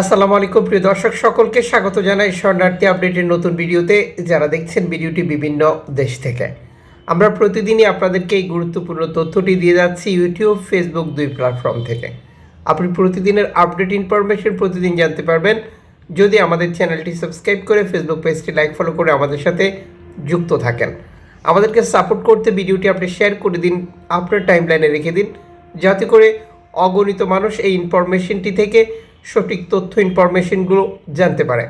আসসালামু আলাইকুম, প্রিয় দর্শক, সকলকে স্বাগত জানাই শরণার্থী আপডেটের নতুন ভিডিওতে। যারা দেখছেন ভিডিওটি বিভিন্ন দেশ থেকে। আমরা প্রতিদিনই আপনাদেরকে এই গুরুত্বপূর্ণ তথ্যটি দিয়ে যাচ্ছি ইউটিউব, ফেসবুক দুই প্ল্যাটফর্ম থেকে। আপনি প্রতিদিনের আপডেট ইনফরমেশন প্রতিদিন জানতে পারবেন। যদি আমাদের চ্যানেলটি সাবস্ক্রাইব করে ফেসবুক পেজটি লাইক, ফলো করে আমাদের সাথে যুক্ত থাকেন। আমাদেরকে সাপোর্ট করতে ভিডিওটি আপনি শেয়ার করে দিন, আপনার টাইমলাইনে রেখে দিন। যাতে করে অগণিত মানুষ এই ইনফরমেশনটি থেকে সঠিক তথ্য ইনফরমেশনগুলো জানতে পারে।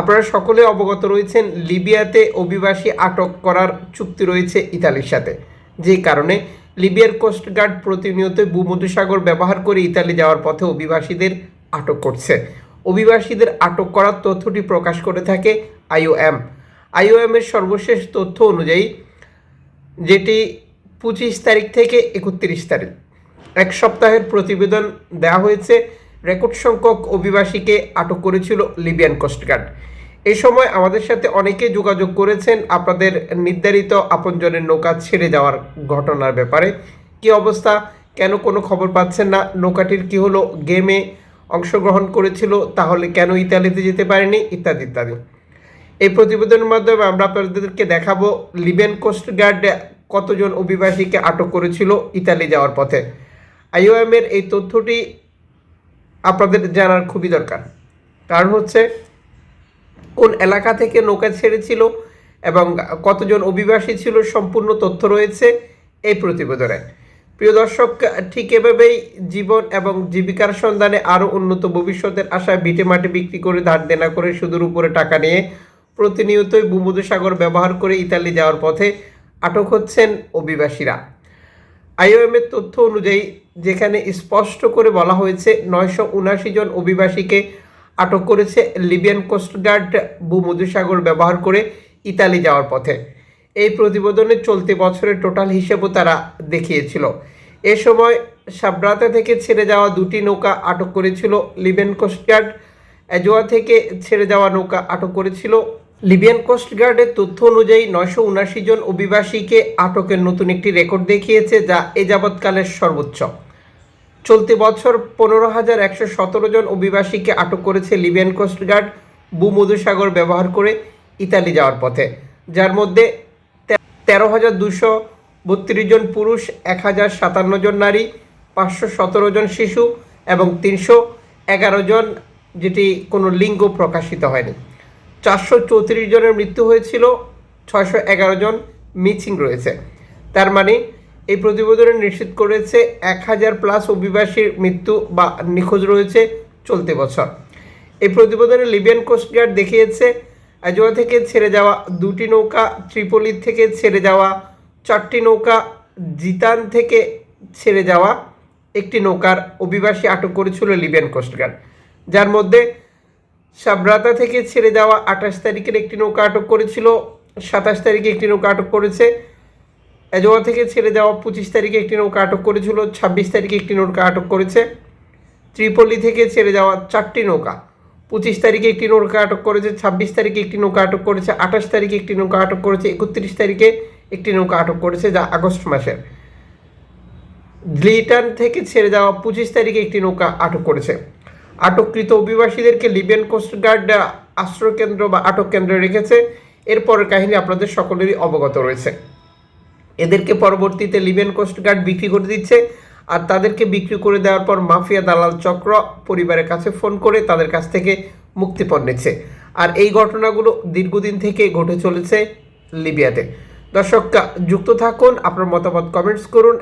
আপনারা সকলে অবগত রয়েছেন, লিবিয়াতে অভিবাসী আটক করার চুক্তি রয়েছে ইতালির সাথে। যে কারণে লিবিয়ার কোস্টগার্ড প্রতিনিয়ত ভূমধ্যসাগর ব্যবহার করে ইতালি যাওয়ার পথে অভিবাসীদের আটক করছে। অভিবাসীদের আটক করার তথ্যটি প্রকাশ করে থাকে আইওএম। আইওএম এর সর্বশেষ তথ্য অনুযায়ী, যেটি পঁচিশ তারিখ থেকে একত্রিশ তারিখ। এক সপ্তাহের প্রতিবেদন দেওয়া হয়েছে রেকর্ড সংখ্যক অভিবাসীকে আটক করেছিল লিবিয়ান কোস্টগার্ড এ সময় আমাদের সাথে অনেকে যোগাযোগ করেছেন। আপনাদের নির্ধারিত আপনজনের নৌকা ছেড়ে যাওয়ার ঘটনার ব্যাপারে। কি অবস্থা? কেন কোনো খবর পাচ্ছেন না? নৌকাটির কি হলো? গেমে অংশগ্রহণ করেছিল, তাহলে কেন ইতালিতে যেতে পারেনি? ইত্যাদি ইত্যাদি। এই প্রতিবেদনের মাধ্যমে আমরা আপনাদেরকে দেখাবো লিবিয়ান কোস্ট গার্ড কতজন অভিবাসীকে আটক করেছিল ইতালি যাওয়ার পথে। আইওএম এর এই তথ্যটি আপনাদের জানার খুবই দরকার। কারণ হচ্ছে, কোন এলাকা থেকে নৌকা ছেড়েছিল এবং কতজন অভিবাসী ছিল, সম্পূর্ণ তথ্য রয়েছে এই প্রতিবেদনে। প্রিয় দর্শক, ঠিক এভাবেই জীবন এবং জীবিকার সন্ধানে আরও উন্নত ভবিষ্যতের আশায় ভিটে মাটি বিক্রি করে ধার দেনা করে সুদের উপরে টাকা নিয়ে প্রতিনিয়তই ভূমধ্যসাগর ব্যবহার করে ইতালি যাওয়ার পথে আটক হচ্ছেন অভিবাসীরা। আইওএমের তথ্য অনুযায়ী যেখানে স্পষ্ট করে বলা হয়েছে নয়শো উনাশি জন অভিবাসীকে আটক করেছে লিবিয়ান কোস্টগার্ড ভূমধুসাগর ব্যবহার করে ইতালি যাওয়ার পথে। এই প্রতিবেদনে চলতি বছরের টোটাল হিসেবও তারা দেখিয়েছিল। এ সময় সাবরাতা থেকে ছেড়ে যাওয়া দুটি নৌকা আটক করেছিল লিবিয়ান কোস্টগার্ড অ্যাজোয়া থেকে ছেড়ে যাওয়া নৌকা আটক করেছিল লিবিয়ান কোস্টগার্ডের তথ্য অনুযায়ী নয়শো উনাশি জন অভিবাসীকে আটকের নতুন একটি রেকর্ড দেখিয়েছে যা এ যাবৎকালের সর্বোচ্চ। চলতি বছর পনেরো হাজার একশো সতেরো জন অভিবাসীকে আটক করেছে লিবিয়ান কোস্টগার্ড ভূমধ্যসাগর ব্যবহার করে ইতালি যাওয়ার পথে। যার মধ্যে তেরো হাজার দুশো বত্রিশ জন পুরুষ, এক হাজার সাতান্ন জন নারী, পাঁচশো সতেরো জন শিশু এবং তিনশো এগারো জন যেটি কোনো লিঙ্গ প্রকাশিত হয়নি। চারশো চৌত্রিশ জনের মৃত্যু হয়েছিল, ছয়শো এগারো জন মিসিং রয়েছে। তার মানে এই প্রতিবেদনে নিশ্চিত করেছে এক হাজার প্লাস অভিবাসীর মৃত্যু বা নিখোঁজ রয়েছে চলতি বছর। এই প্রতিবেদনে লিবিয়ান কোস্টগার্ড দেখিয়েছে, আজোয়া থেকে ছেড়ে যাওয়া দুটি নৌকা, ত্রিপলি থেকে ছেড়ে যাওয়া চারটি নৌকা, জিতান থেকে ছেড়ে যাওয়া একটি নৌকার অভিবাসী আটক করেছিল লিবিয়ান কোস্টগার্ড যার মধ্যে সাবরাতা থেকে ছেড়ে যাওয়া আঠাশ তারিখের একটি নৌকা আটক করেছিল, সাতাশ তারিখে একটি নৌকা আটক করেছে এজোয়া থেকে ছেড়ে যাওয়া পঁচিশ তারিখে একটি নৌকা আটক করেছিল, ছাব্বিশ তারিখে একটি নৌকা আটক করেছে। ত্রিপল্লী থেকে ছেড়ে যাওয়া চারটি নৌকা, পঁচিশ তারিখে একটি নৌকা আটক করেছে, ছাব্বিশ তারিখে একটি নৌকা আটক করেছে, আঠাশ তারিখে একটি নৌকা আটক করেছে, একত্রিশ তারিখে একটি নৌকা আটক করেছে যা আগস্ট মাসের। লিটান থেকে ছেড়ে যাওয়া পঁচিশ তারিখে একটি নৌকা আটক করেছে। আটককৃত অভিবাসীদেরকে লিবিয়ান কোস্টগার্ড আশ্রয়কেন্দ্র বা আটক কেন্দ্রে রেখেছে। এরপরের কাহিনী আপনাদের সকলেরই অবগত রয়েছে। এদেরকে পরবর্তীতে লিবিয়ান কোস্টগার্ড বিক্রি করে দিচ্ছে। আর তাদেরকে বিক্রি করে দেওয়ার পর মাফিয়া দালাল চক্র পরিবারের কাছে ফোন করে তাদের কাছ থেকে মুক্তিপণ নিচ্ছে। আর এই ঘটনাগুলো দীর্ঘদিন থেকে ঘটে চলেছে লিবিয়াতে। দর্শক, যুক্ত থাকুন, আপনার মতামত কমেন্টস করুন।